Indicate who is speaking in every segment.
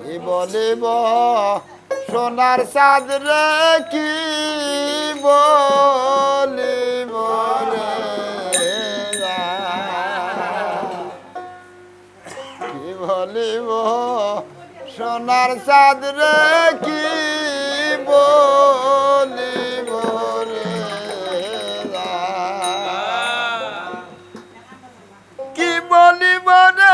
Speaker 1: কি বলিব, সোনার সাদ রে কি বলিব রে কি বলিব, সোনার সাদ রে কি বলিব রে কি বলিব রে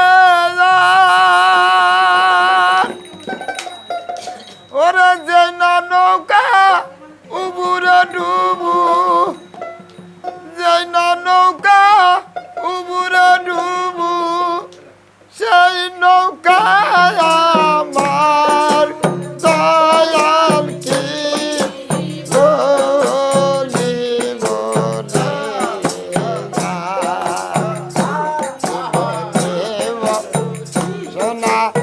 Speaker 1: nah.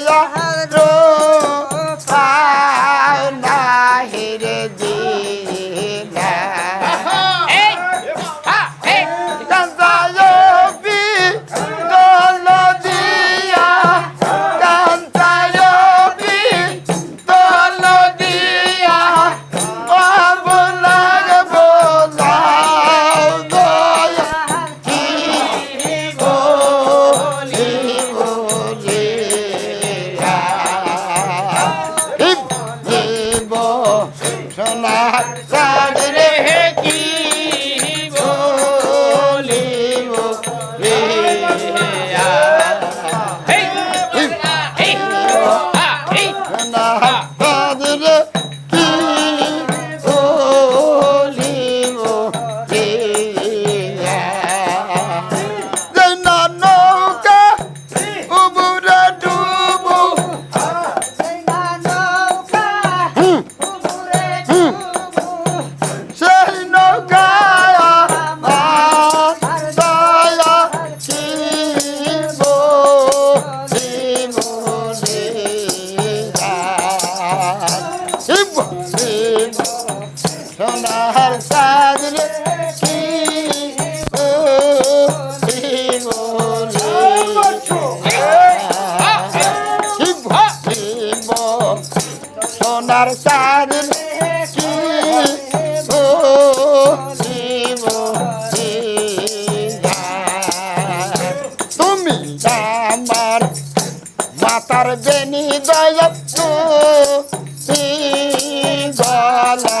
Speaker 1: ya. তার সারলে কি তুমি আমার মাতার বেনি দয়া তুমি গলা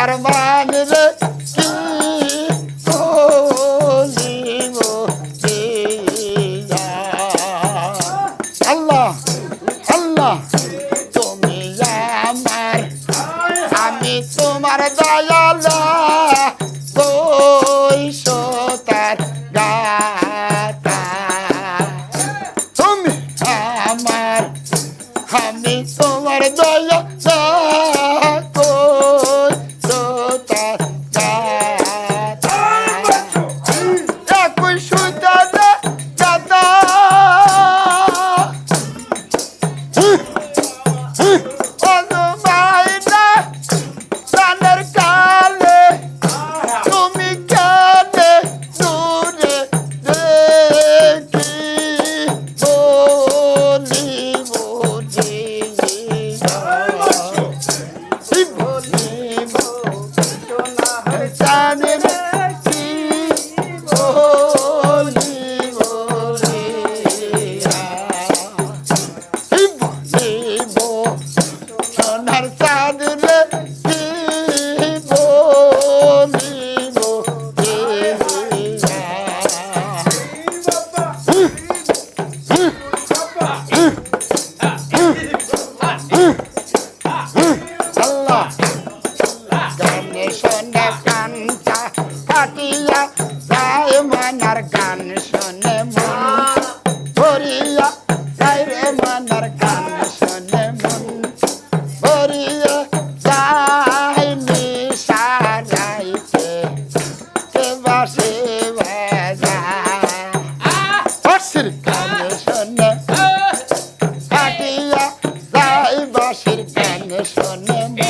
Speaker 1: bottom line. not a sound in it. করিয়ে চাই নিশানাইতে বাসে ভাজা হর্ষির কানে শোনে কাটিয়া যাই বাসির কানে শোনে